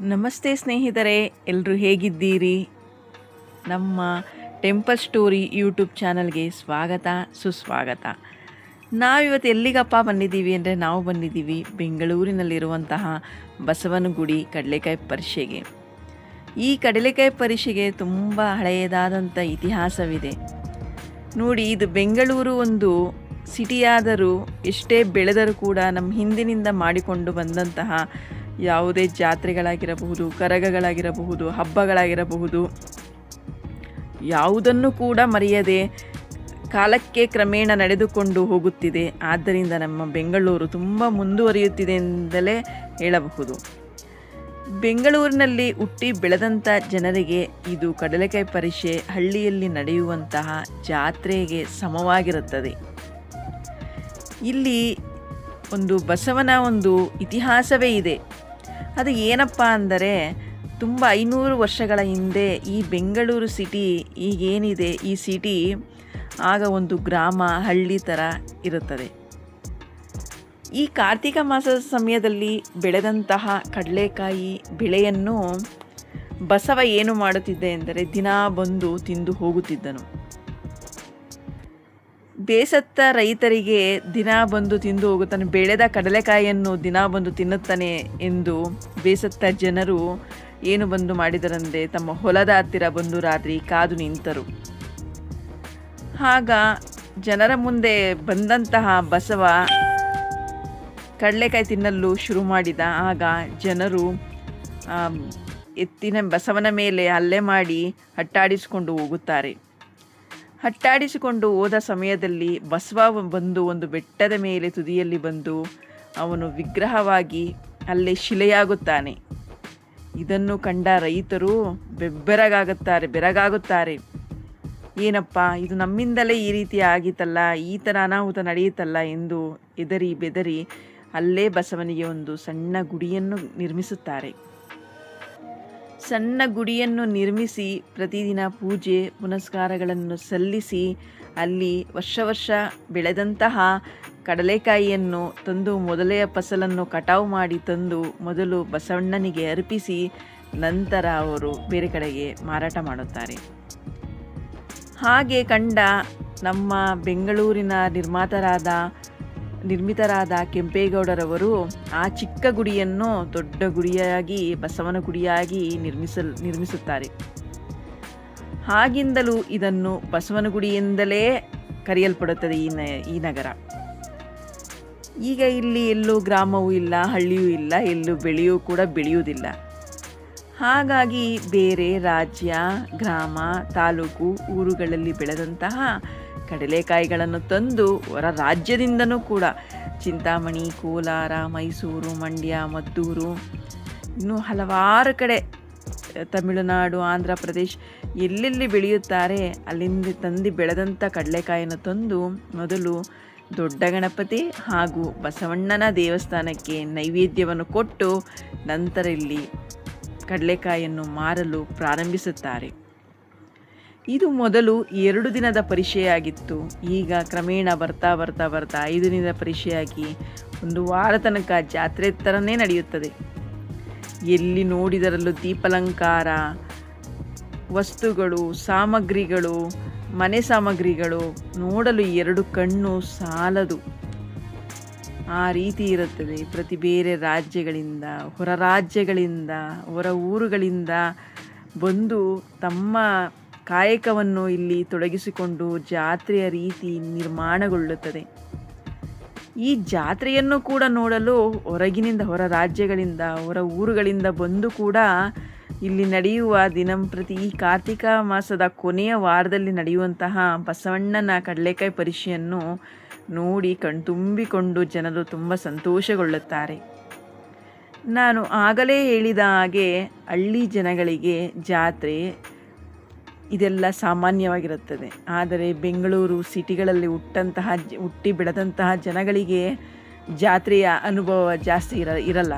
ನಮಸ್ತೆ ಸ್ನೇಹಿತರೆ ಎಲ್ಲರೂ ಹೇಗಿದ್ದೀರಿ? ನಮ್ಮ ಟೆಂಪಲ್ ಸ್ಟೋರಿ ಯೂಟ್ಯೂಬ್ ಚಾನಲ್ಗೆ ಸ್ವಾಗತ, ಸುಸ್ವಾಗತ. ನಾವಿವತ್ತು ಎಲ್ಲಿಗಪ್ಪ ಬಂದಿದ್ದೀವಿ ಅಂದರೆ ನಾವು ಬಂದಿದ್ದೀವಿ ಬೆಂಗಳೂರಿನಲ್ಲಿರುವಂತಹ ಬಸವನಗುಡಿ ಕಡಲೆಕಾಯಿ ಪರಿಷೆಗೆ ಈ ಕಡಲೆಕಾಯಿ ಪರಿಷೆಗೆ ತುಂಬ ಹಳೆಯದಾದಂಥ ಇತಿಹಾಸವಿದೆ. ನೋಡಿ, ಇದು ಬೆಂಗಳೂರು ಒಂದು ಸಿಟಿಯಾದರೂ ಎಷ್ಟೇ ಬೆಳೆದರೂ ಕೂಡ ನಮ್ಮ ಹಿಂದಿನಿಂದ ಮಾಡಿಕೊಂಡು ಬಂದಂತಹ ಯಾವುದೇ ಜಾತ್ರೆಗಳಾಗಿರಬಹುದು, ಕರಗಗಳಾಗಿರಬಹುದು, ಹಬ್ಬಗಳಾಗಿರಬಹುದು, ಯಾವುದನ್ನು ಕೂಡ ಮರೆಯದೆ ಕಾಲಕ್ಕೆ ಕ್ರಮೇಣ ನಡೆದುಕೊಂಡು ಹೋಗುತ್ತಿದೆ. ಆದ್ದರಿಂದ ನಮ್ಮ ಬೆಂಗಳೂರು ತುಂಬ ಮುಂದುವರಿಯುತ್ತಿದೆ ಎಂದಲೇ ಹೇಳಬಹುದು. ಬೆಂಗಳೂರಿನಲ್ಲಿ ಹುಟ್ಟಿ ಬೆಳೆದಂಥ ಜನರಿಗೆ ಇದು ಕಡಲೆಕಾಯಿ ಪರಿಷೆ ಹಳ್ಳಿಯಲ್ಲಿ ನಡೆಯುವಂತಹ ಜಾತ್ರೆಗೆ ಸಮವಾಗಿರುತ್ತದೆ. ಇಲ್ಲಿ ಒಂದು ಬಸವನ ಒಂದು ಇತಿಹಾಸವೇ ಇದೆ. ಅದು ಏನಪ್ಪ ಅಂದರೆ ತುಂಬ ಐನೂರು ವರ್ಷಗಳ ಹಿಂದೆ ಈ ಬೆಂಗಳೂರು ಸಿಟಿ ಈಗೇನಿದೆ, ಈ ಸಿಟಿ ಆಗ ಒಂದು ಗ್ರಾಮ, ಹಳ್ಳಿ ಥರ ಇರುತ್ತದೆ. ಈ ಕಾರ್ತಿಕ ಮಾಸದ ಸಮಯದಲ್ಲಿ ಬೆಳೆದಂತಹ ಕಡಲೆಕಾಯಿ ಬೆಳೆಯನ್ನು ಬಸವ ಏನು ಮಾಡುತ್ತಿದ್ದೆ ಎಂದರೆ ದಿನಾ ಬಂದು ತಿಂದು ಹೋಗುತ್ತಿದ್ದನು. ಬೇಸತ್ತ ರೈತರಿಗೆ ದಿನ ಬಂದು ತಿಂದು ಹೋಗುತ್ತಾನೆ, ಬೆಳೆದ ಕಡಲೆಕಾಯಿಯನ್ನು ದಿನ ಬಂದು ತಿನ್ನುತ್ತಾನೆ ಎಂದು ಬೇಸತ್ತ ಜನರು ಏನು ಬಂದು ಮಾಡಿದರಂದರೆ ತಮ್ಮ ಹೊಲದ ಹತ್ತಿರ ಬಂದು ರಾತ್ರಿ ಕಾದು ನಿಂತರು. ಆಗ ಜನರ ಮುಂದೆ ಬಂದಂತಹ ಬಸವ ಕಡಲೆಕಾಯಿ ತಿನ್ನಲು ಶುರು ಮಾಡಿದ. ಆಗ ಜನರು ಎತ್ತಿನ ಬಸವನ ಮೇಲೆ ಹಲ್ಲೆ ಮಾಡಿ ಅಟ್ಟಾಡಿಸಿಕೊಂಡು ಹೋಗುತ್ತಾರೆ. ಹಟ್ಟಾಡಿಸಿಕೊಂಡು ಹೋದ ಸಮಯದಲ್ಲಿ ಬಸವ ಬಂದು ಒಂದು ಬೆಟ್ಟದ ಮೇಲೆ ತುದಿಯಲ್ಲಿ ಬಂದು ಅವನು ವಿಗ್ರಹವಾಗಿ ಅಲ್ಲೇ ಶಿಲೆಯಾಗುತ್ತಾನೆ. ಇದನ್ನು ಕಂಡ ರೈತರು ಬೆಬ್ಬೆರಗಾಗುತ್ತಾರೆ, ಬೆರಗಾಗುತ್ತಾರೆ. ಏನಪ್ಪ, ಇದು ನಮ್ಮಿಂದಲೇ ಈ ರೀತಿ ಆಗಿತ್ತಲ್ಲ, ಈ ಥರ ಅನಾಹುತ ನಡೆಯುತ್ತಲ್ಲ ಎಂದು ಎದರಿ ಬೆದರಿ ಅಲ್ಲೇ ಬಸವನಿಗೆ ಒಂದು ಸಣ್ಣ ಗುಡಿಯನ್ನು ನಿರ್ಮಿಸುತ್ತಾರೆ. ಸಣ್ಣ ಗುಡಿಯನ್ನು ನಿರ್ಮಿಸಿ ಪ್ರತಿದಿನ ಪೂಜೆ, ಪುನಸ್ಕಾರಗಳನ್ನು ಸಲ್ಲಿಸಿ, ಅಲ್ಲಿ ವರ್ಷ ವರ್ಷ ಬೆಳೆದಂತಹ ಕಡಲೆಕಾಯಿಯನ್ನು ತಂದು ಮೊದಲೆಯ ಫಸಲನ್ನು ಕಟಾವು ಮಾಡಿ ತಂದು ಮೊದಲು ಬಸವಣ್ಣನಿಗೆ ಅರ್ಪಿಸಿ ನಂತರ ಅವರು ಬೇರೆ ಕಡೆಗೆ ಮಾರಾಟ ಮಾಡುತ್ತಾರೆ. ಹಾಗೆ ಕಂಡ ನಮ್ಮ ಬೆಂಗಳೂರಿನ ನಿರ್ಮಾತರಾದ ನಿರ್ಮಿತರಾದ ಕೆಂಪೇಗೌಡರವರು ಆ ಚಿಕ್ಕ ಗುಡಿಯನ್ನು ದೊಡ್ಡ ಗುಡಿಯಾಗಿ, ಬಸವನ ಗುಡಿಯಾಗಿ ನಿರ್ಮಿಸಲ್, ನಿರ್ಮಿಸುತ್ತಾರೆ. ಹಾಗಿಂದಲೂ ಇದನ್ನು ಬಸವನ ಗುಡಿಯಿಂದಲೇ ಕರೆಯಲ್ಪಡುತ್ತದೆ ಈ ನ, ಈ ನಗರ. ಈಗ ಇಲ್ಲಿ ಎಲ್ಲೂ ಗ್ರಾಮವೂ ಇಲ್ಲ, ಹಳ್ಳಿಯೂ ಇಲ್ಲ, ಎಲ್ಲೂ ಬೆಳೆಯೂ ಕೂಡ ಬೆಳೆಯುವುದಿಲ್ಲ. ಹಾಗಾಗಿ ಬೇರೆ ರಾಜ್ಯ, ಗ್ರಾಮ, ತಾಲೂಕು, ಊರುಗಳಲ್ಲಿ ಬೆಳೆದಂತಹ ಕಡಲೆಕಾಯಿಗಳನ್ನು ತಂದು ಹೊರ ರಾಜ್ಯದಿಂದನೂ ಕೂಡ ಚಿಂತಾಮಣಿ, ಕೋಲಾರ, ಮೈಸೂರು, ಮಂಡ್ಯ, ಮದ್ದೂರು, ಇನ್ನೂ ಹಲವಾರು ಕಡೆ ತಮಿಳುನಾಡು, ಆಂಧ್ರ ಪ್ರದೇಶ್ ಎಲ್ಲೆಲ್ಲಿ ಬೆಳೆಯುತ್ತಾರೆ, ಅಲ್ಲಿಂದ ತಂದು ಬೆಳೆದಂಥ ಕಡಲೆಕಾಯಿಯನ್ನು ತಂದು ಮೊದಲು ದೊಡ್ಡ ಗಣಪತಿ ಹಾಗೂ ಬಸವಣ್ಣನ ದೇವಸ್ಥಾನಕ್ಕೆ ನೈವೇದ್ಯವನ್ನು ಕೊಟ್ಟು ನಂತರ ಇಲ್ಲಿ ಕಡಲೆಕಾಯಿಯನ್ನು ಮಾರಲು ಪ್ರಾರಂಭಿಸುತ್ತಾರೆ. ಇದು ಮೊದಲು ಎರಡು ದಿನದ ಪರಿಚಯಾಗಿತ್ತು ಈಗ ಕ್ರಮೇಣ ಬರ್ತಾ ಬರ್ತಾ ಬರ್ತಾ ಐದು ದಿನದ ಪರಿಚಯಾಗಿ ಒಂದು ವಾರ ತನಕ ಜಾತ್ರೆ ಥರನೇ ನಡೆಯುತ್ತದೆ. ಎಲ್ಲಿ ನೋಡಿದರಲ್ಲೂ ದೀಪಾಲಂಕಾರ, ವಸ್ತುಗಳು, ಸಾಮಗ್ರಿಗಳು, ಮನೆ ಸಾಮಗ್ರಿಗಳು ನೋಡಲು ಎರಡು ಕಣ್ಣು ಸಾಲದು. ಆ ರೀತಿ ಇರುತ್ತದೆ. ಪ್ರತಿ ಬೇರೆ ರಾಜ್ಯಗಳಿಂದ, ಹೊರ ರಾಜ್ಯಗಳಿಂದ, ಹೊರ ಊರುಗಳಿಂದ ಬಂದು ತಮ್ಮ ಕಾಯಕವನ್ನು ಇಲ್ಲಿ ತೊಡಗಿಸಿಕೊಂಡು ಜಾತ್ರೆಯ ರೀತಿ ನಿರ್ಮಾಣಗೊಳ್ಳುತ್ತದೆ. ಈ ಜಾತ್ರೆಯನ್ನು ಕೂಡ ನೋಡಲು ಹೊರಗಿನಿಂದ ಹೊರ ರಾಜ್ಯಗಳಿಂದ, ಹೊರ ಊರುಗಳಿಂದ ಬಂದು ಕೂಡ ಇಲ್ಲಿ ನಡೆಯುವ ದಿನಂಪ್ರತಿ ಈ ಕಾರ್ತಿಕ ಮಾಸದ ಕೊನೆಯ ವಾರದಲ್ಲಿ ನಡೆಯುವಂತಹ ಬಸವಣ್ಣನ ಕಡಲೆಕಾಯಿ ಪರಿಷೆಯನ್ನು ನೋಡಿ ಕಣ್ತುಂಬಿಕೊಂಡು ಜನರು ತುಂಬ ಸಂತೋಷಗೊಳ್ಳುತ್ತಾರೆ. ನಾನು ಆಗಲೇ ಹೇಳಿದ ಹಾಗೆ ಹಳ್ಳಿ ಜನಗಳಿಗೆ ಜಾತ್ರೆ ಇದೆಲ್ಲ ಸಾಮಾನ್ಯವಾಗಿರುತ್ತದೆ. ಆದರೆ ಬೆಂಗಳೂರು ಸಿಟಿಗಳಲ್ಲಿ ಹುಟ್ಟಂತಹ ಹುಟ್ಟಿ ಬೆಳೆದಂತಹ ಜನಗಳಿಗೆ ಜಾತ್ರೆಯ ಅನುಭವ ಜಾಸ್ತಿ ಇರ, ಇರಲ್ಲ.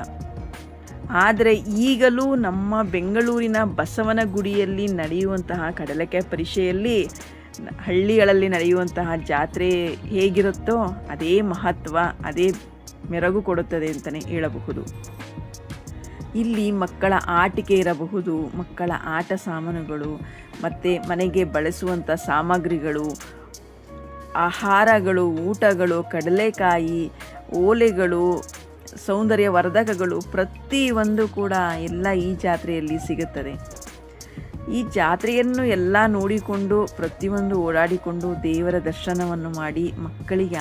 ಆದರೆ ಈಗಲೂ ನಮ್ಮ ಬೆಂಗಳೂರಿನ ಬಸವನಗುಡಿಯಲ್ಲಿ ನಡೆಯುವಂತಹ ಕಡಲೆಕಾಯಿ ಪರಿಷೆಯಲ್ಲಿ ಹಳ್ಳಿಗಳಲ್ಲಿ ನಡೆಯುವಂತಹ ಜಾತ್ರೆ ಹೇಗಿರುತ್ತೋ ಅದೇ ಮಹತ್ವ, ಅದೇ ಮೆರಗು ಕೊಡುತ್ತದೆ ಅಂತಲೇ ಹೇಳಬಹುದು. ಇಲ್ಲಿ ಮಕ್ಕಳ ಆಟಿಕೆ ಇರಬಹುದು, ಮಕ್ಕಳ ಆಟ ಸಾಮಾನುಗಳು, ಮತ್ತು ಮನೆಗೆ ಬಳಸುವಂಥ ಸಾಮಗ್ರಿಗಳು, ಆಹಾರಗಳು, ಊಟಗಳು, ಕಡಲೆಕಾಯಿ, ಓಲೆಗಳು, ಸೌಂದರ್ಯ ವರ್ಧಕಗಳು ಪ್ರತಿಯೊಂದು ಕೂಡ ಎಲ್ಲ ಈ ಜಾತ್ರೆಯಲ್ಲಿ ಸಿಗುತ್ತದೆ. ಈ ಜಾತ್ರೆಯನ್ನು ಎಲ್ಲ ನೋಡಿಕೊಂಡು, ಪ್ರತಿಯೊಂದು ಓಡಾಡಿಕೊಂಡು ದೇವರ ದರ್ಶನವನ್ನು ಮಾಡಿ ಮಕ್ಕಳಿಗೆ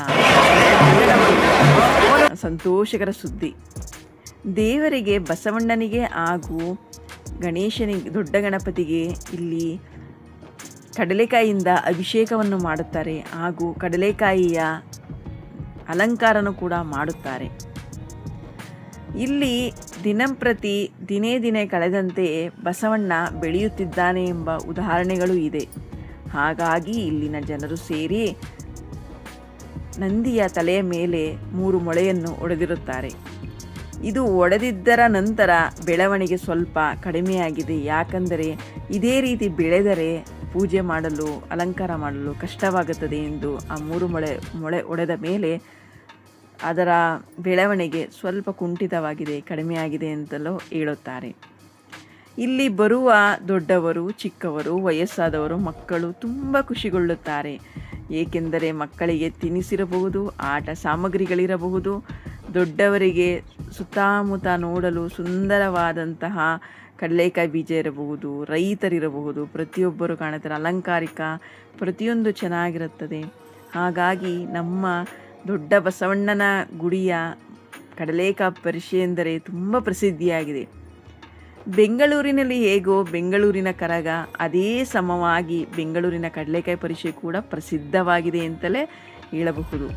ಸಂತೋಷಕರ ಸುದ್ದಿ. ದೇವರಿಗೆ, ಬಸವಣ್ಣನಿಗೆ ಹಾಗೂ ಗಣೇಶನಿಗೆ, ದೊಡ್ಡ ಗಣಪತಿಗೆ ಇಲ್ಲಿ ಕಡಲೆಕಾಯಿಯಿಂದ ಅಭಿಷೇಕವನ್ನು ಮಾಡುತ್ತಾರೆ ಹಾಗೂ ಕಡಲೆಕಾಯಿಯ ಅಲಂಕಾರನೂ ಕೂಡ ಮಾಡುತ್ತಾರೆ. ಇಲ್ಲಿ ದಿನಂಪ್ರತಿ ದಿನೇ ದಿನೇ ಕಳೆದಂತೆ ಬಸವಣ್ಣ ಬೆಳೆಯುತ್ತಿದ್ದಾನೆ ಎಂಬ ಉದಾಹರಣೆಗಳು ಇದೆ. ಹಾಗಾಗಿ ಇಲ್ಲಿನ ಜನರು ಸೇರಿ ನಂದಿಯ ತಲೆಯ ಮೇಲೆ ಮೂರು ಮೊಳೆಯನ್ನು ಒಡೆದಿರುತ್ತಾರೆ. ಇದು ಒಡೆದಿದ್ದರ ನಂತರ ಬೆಳವಣಿಗೆ ಸ್ವಲ್ಪ ಕಡಿಮೆಯಾಗಿದೆ. ಯಾಕಂದರೆ ಇದೇ ರೀತಿ ಬೆಳೆದರೆ ಪೂಜೆ ಮಾಡಲು, ಅಲಂಕಾರ ಮಾಡಲು ಕಷ್ಟವಾಗುತ್ತದೆ ಎಂದು ಆ ಮೂರು ಮೊಳೆ ಮೊಳೆ ಒಡೆದ ಮೇಲೆ ಅದರ ಬೆಳವಣಿಗೆ ಸ್ವಲ್ಪ ಕುಂಠಿತವಾಗಿದೆ, ಕಡಿಮೆಯಾಗಿದೆ ಅಂತಲೂ ಹೇಳುತ್ತಾರೆ. ಇಲ್ಲಿ ಬರುವ ದೊಡ್ಡವರು, ಚಿಕ್ಕವರು, ವಯಸ್ಸಾದವರು, ಮಕ್ಕಳು ತುಂಬ ಖುಷಿಗೊಳ್ಳುತ್ತಾರೆ. ಏಕೆಂದರೆ ಮಕ್ಕಳಿಗೆ ತಿನಿಸಿರಬಹುದು, ಆಟ ಸಾಮಗ್ರಿಗಳಿರಬಹುದು ದೊಡ್ಡವರಿಗೆ ಸುತ್ತಮುತ್ತ ನೋಡಲು ಸುಂದರವಾದಂತಹ ಕಡಲೆಕಾಯಿ ಬೀಜ ಇರಬಹುದು, ರೈತರಿರಬಹುದು, ಪ್ರತಿಯೊಬ್ಬರು ಕಾಣುತ್ತಾರೆ. ಅಲಂಕಾರಿಕ, ಪ್ರತಿಯೊಂದು ಚೆನ್ನಾಗಿರುತ್ತದೆ. ಹಾಗಾಗಿ ನಮ್ಮ ದೊಡ್ಡ ಬಸವಣ್ಣನ ಗುಡಿಯ ಕಡಲೇಕಾಯಿ ಪರಿಷೆ ಎಂದರೆ ತುಂಬ ಪ್ರಸಿದ್ಧಿಯಾಗಿದೆ. ಬೆಂಗಳೂರಿನಲ್ಲಿ ಹೇಗೋ ಬೆಂಗಳೂರಿನ ಕರಗ ಅದೇ ಸಮವಾಗಿ ಬೆಂಗಳೂರಿನ ಕಡಲೆಕಾಯಿ ಪರಿಷೆ ಕೂಡ ಪ್ರಸಿದ್ಧವಾಗಿದೆ ಅಂತಲೇ ಹೇಳಬಹುದು.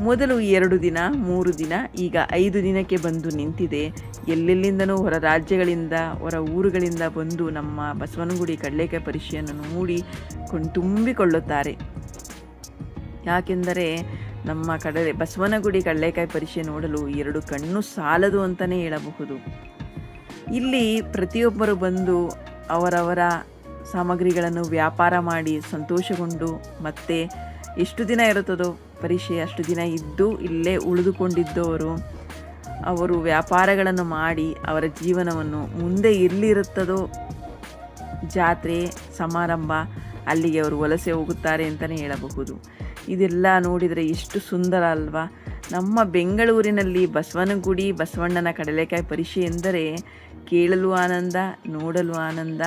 ಮೊದಲು ಎರಡು ದಿನ, ಮೂರು ದಿನ, ಈಗ ಐದು ದಿನಕ್ಕೆ ಬಂದು ನಿಂತಿದೆ. ಎಲ್ಲೆಲ್ಲಿಂದನೂ ಹೊರ ರಾಜ್ಯಗಳಿಂದ, ಹೊರ ಊರುಗಳಿಂದ ಬಂದು ನಮ್ಮ ಬಸವನಗುಡಿ ಕಡಲೆಕಾಯಿ ಪರಿಷೆಯನ್ನು ನೋಡಿ ಕೊಂಡು ತುಂಬಿಕೊಳ್ಳುತ್ತಾರೆ. ಯಾಕೆಂದರೆ ನಮ್ಮ ಕಡಲೆ, ಬಸವನಗುಡಿ ಕಡಲೆಕಾಯಿ ಪರಿಷೆ ನೋಡಲು ಎರಡು ಕಣ್ಣು ಸಾಲದು ಅಂತಲೇ ಹೇಳಬಹುದು. ಇಲ್ಲಿ ಪ್ರತಿಯೊಬ್ಬರು ಬಂದು ಅವರವರ ಸಾಮಗ್ರಿಗಳನ್ನು ವ್ಯಾಪಾರ ಮಾಡಿ ಸಂತೋಷಗೊಂಡು ಮತ್ತೆ ಎಷ್ಟು ದಿನ ಇರುತ್ತದೋ ಪರೀಕ್ಷೆ ಅಷ್ಟು ದಿನ ಇದ್ದು ಇಲ್ಲೇ ಉಳಿದುಕೊಂಡಿದ್ದವರು, ಅವರು ವ್ಯಾಪಾರಗಳನ್ನು ಮಾಡಿ ಅವರ ಜೀವನವನ್ನು ಮುಂದೆ ಎಲ್ಲಿರುತ್ತದೋ ಜಾತ್ರೆ, ಸಮಾರಂಭ, ಅಲ್ಲಿಗೆ ಅವರು ವಲಸೆ ಹೋಗುತ್ತಾರೆ ಅಂತಲೇ ಹೇಳಬಹುದು. ಇದೆಲ್ಲ ನೋಡಿದರೆ ಎಷ್ಟು ಸುಂದರ ಅಲ್ವಾ? ನಮ್ಮ ಬೆಂಗಳೂರಿನಲ್ಲಿ ಬಸವನಗುಡಿ ಬಸವಣ್ಣನ ಕಡಲೆಕಾಯಿ ಪರಿಷೆ ಎಂದರೆ ಕೇಳಲು ಆನಂದ, ನೋಡಲು ಆನಂದ,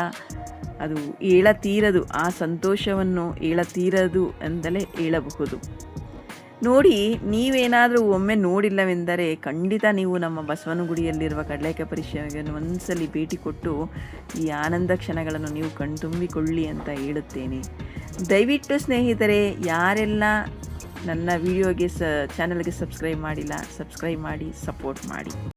ಅದು ಏಳತೀರದು. ಆ ಸಂತೋಷವನ್ನು ಏಳತೀರದು ಅಂತಲೇ ಹೇಳಬಹುದು. ನೋಡಿ, ನೀವೇನಾದರೂ ಒಮ್ಮೆ ನೋಡಿಲ್ಲವೆಂದರೆ ಖಂಡಿತ ನೀವು ನಮ್ಮ ಬಸವನಗುಡಿಯಲ್ಲಿರುವ ಕಡಲೆಕಾಯಿ ಪರಿಷೆಗೆ ಒಂದ್ಸಲಿ ಭೇಟಿ ಕೊಟ್ಟು ಈ ಆನಂದ ಕ್ಷಣಗಳನ್ನು ನೀವು ಕಣ್ತುಂಬಿಕೊಳ್ಳಿ ಅಂತ ಹೇಳುತ್ತೇನೆ. ದಯವಿಟ್ಟು ಸ್ನೇಹಿತರೆ, ಯಾರೆಲ್ಲ ನನ್ನ ವಿಡಿಯೋಗೆ ಸ, ಚಾನಲ್ಗೆ ಸಬ್ಸ್ಕ್ರೈಬ್ ಮಾಡಿಲ್ಲ, ಸಬ್ಸ್ಕ್ರೈಬ್ ಮಾಡಿ, ಸಪೋರ್ಟ್ ಮಾಡಿ.